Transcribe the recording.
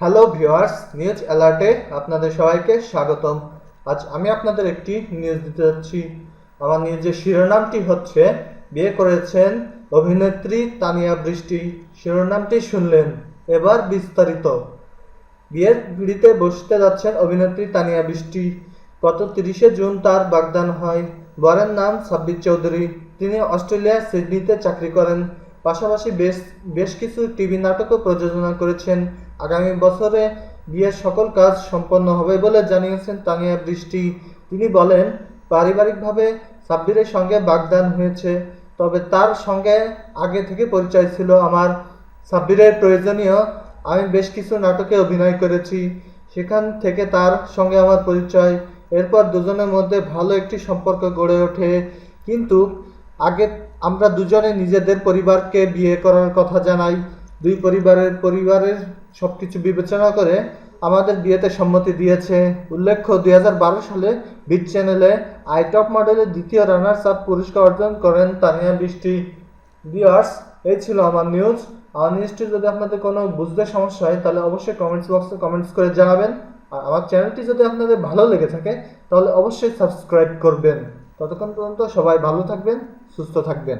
Hello viewers news অ্যালার্টে আপনাদের সবাইকে স্বাগতম। আজ আমি আপনাদের একটি নিউজ দিতে যাচ্ছি। আমার নিউজের শিরোনামটি হচ্ছে, বিয়ে করেছেন অভিনেত্রী তানিয়া বৃষ্টি। শিরোনামটি শুনলেন, এবার বিস্তারিত। বিয়ের ভিড়িতে বসতে যাচ্ছেন অভিনেত্রী তানিয়া বৃষ্টি। গত তিরিশে জুন তার বাগদান হয়। বরের নাম সাব্বির চৌধুরী। তিনি অস্ট্রেলিয়ার সিডনিতে চাকরি করেন। পাশাপাশি বেশ বেশ কিছু টিভি নাটকও প্রযোজনা করেছেন। আগামী বছরে বিয়ের সকল কাজ সম্পন্ন হবে বলে জানিয়েছেন তানিয়া বৃষ্টি। তিনি বলেন, পারিবারিকভাবে সাব্বিরের সঙ্গে বাগদান হয়েছে, তবে তার সঙ্গে আগে থেকে পরিচয় ছিল আমার। সাব্বিরের প্রয়োজনীয়, আমি বেশ কিছু নাটকে অভিনয় করেছি, সেখান থেকে তার সঙ্গে আমার পরিচয়। এরপর দুজনের মধ্যে ভালো একটি সম্পর্ক গড়ে ওঠে। কিন্তু আগে আমরা দুজনে নিজেদের পরিবারকে বিয়ে করার কথা জানাই দুই পরিবারের পরিবারের সব কিছু বিবেচনা করে আমাদের বিয়েতে সম্মতি দিয়েছে। উল্লেখ্য, দুই হাজার বারো সালে বিট চ্যানেলে আই টপ মডেলের দ্বিতীয় রানার্স আপ পুরস্কার অর্জন করেন তানিয়া বৃষ্টি। ভিউয়ার্স, এই ছিল আমার নিউজ। আমার নিউজটি যদি আপনাদের কোনো বুঝতে সমস্যা হয়, তাহলে অবশ্যই কমেন্টস বক্সে কমেন্টস করে জানাবেন। আর আমার চ্যানেলটি যদি আপনাদের ভালো লেগে থাকে, তাহলে অবশ্যই সাবস্ক্রাইব করবেন। ততক্ষণ পর্যন্ত সবাই ভালো থাকবেন, সুস্থ থাকবেন।